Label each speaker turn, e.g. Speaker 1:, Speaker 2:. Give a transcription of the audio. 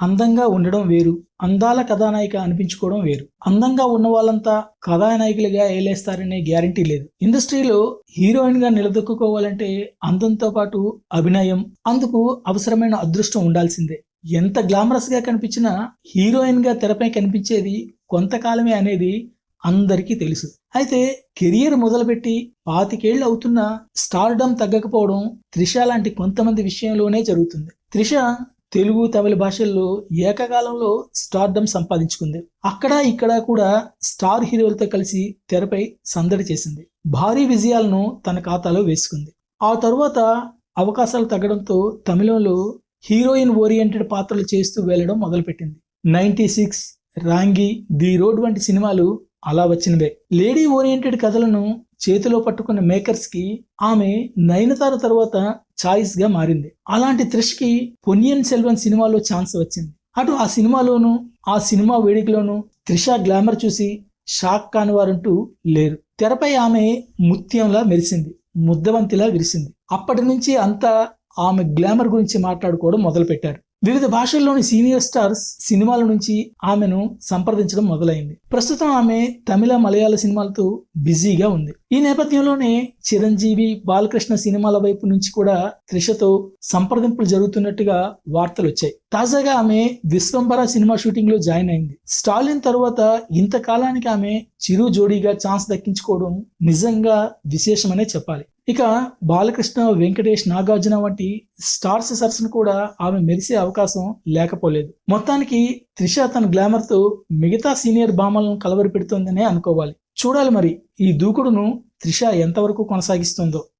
Speaker 1: అందంగా ఉండడం వేరు. అందాల కథానాయిక అనిపించుకోవడం వేరు. అందంగా ఉన్న వాళ్ళంతా కథానాయకులుగా ఏలేస్తారనే గ్యారంటీ లేదు. ఇండస్ట్రీలో హీరోయిన్గా నిలదొక్కుకోవాలంటే అందంతో పాటు అభినయం అందుకు అవసరమైన అదృష్టం ఉండాల్సిందే. ఎంత గ్లామరస్గా కనిపించినా హీరోయిన్గా తెరపై కనిపించేది కొంతకాలమే అనేది అందరికీ తెలుసు. అయితే కెరియర్ మొదలుపెట్టి పాతికేళ్ళు అవుతున్న స్టార్డమ్ తగ్గకపోవడం త్రిష లాంటి కొంతమంది విషయంలోనే జరుగుతుంది. త్రిష తెలుగు తమిళ భాషల్లో ఏకకాలంలో స్టార్డమ్ సంపాదించుకుంది. అక్కడ ఇక్కడ కూడా స్టార్ హీరోలతో కలిసి తెరపై సందడి చేసింది. భారీ విజయాలను తన ఖాతాలో వేసుకుంది. ఆ తరువాత అవకాశాలు తగ్గడంతో తమిళంలో హీరోయిన్ ఓరియంటెడ్ పాత్రలు చేస్తూ వెళ్ళడం మొదలుపెట్టింది. Ninety six Raangi the road వంటి సినిమాలు అలా వచ్చినవే. లేడీ ఓరియంటెడ్ కథలను చేతిలో పట్టుకున్న మేకర్స్కి ఆమె నయనతార తర్వాత ఛాయిస్గా మారింది. అలాంటి త్రిష్కి పొన్నియన్ సెల్వన్ సినిమాలో ఛాన్స్ వచ్చింది. అటు ఆ సినిమాలోను ఆ సినిమా వేడికలోను త్రిష గ్లామర్ చూసి షాక్ కాని వారంటూ లేరు. తెరపై ఆమె ముత్యంలా మెరిసింది ముద్దవంతిలా విరిసింది. అప్పటి నుంచి అంతా ఆమె గ్లామర్ గురించి మాట్లాడుకోవడం మొదలుపెట్టారు. వివిధ భాషల్లోని సీనియర్ స్టార్స్ సినిమాల నుంచి ఆమెను సంప్రదించడం మొదలైంది. ప్రస్తుతం ఆమె తమిళ మలయాళ సినిమాలతో బిజీగా ఉంది. ఈ నేపథ్యంలోనే చిరంజీవి బాలకృష్ణ సినిమాల వైపు నుంచి కూడా త్రిషతో సంప్రదింపులు జరుగుతున్నట్టుగా వార్తలు వచ్చాయి. తాజాగా ఆమె విశ్వంబర సినిమా షూటింగ్లో జాయిన్ అయింది. స్టాలిన్ తరువాత ఇంతకాలానికి ఆమె చిరు జోడీగా ఛాన్స్ దక్కించుకోవడం నిజంగా విశేషమనే చెప్పాలి. ఇక బాలకృష్ణ వెంకటేష్ నాగార్జున వంటి స్టార్స్ సరసన కూడా ఆమె మెరిసే అవకాశం లేకపోలేదు. మొత్తానికి త్రిష తన గ్లామర్తో మిగతా సీనియర్ భామలను కలవరి పెడుతోందనే అనుకోవాలి. చూడాలి మరి ఈ దూకుడును త్రిష ఎంతవరకు కొనసాగిస్తుందో.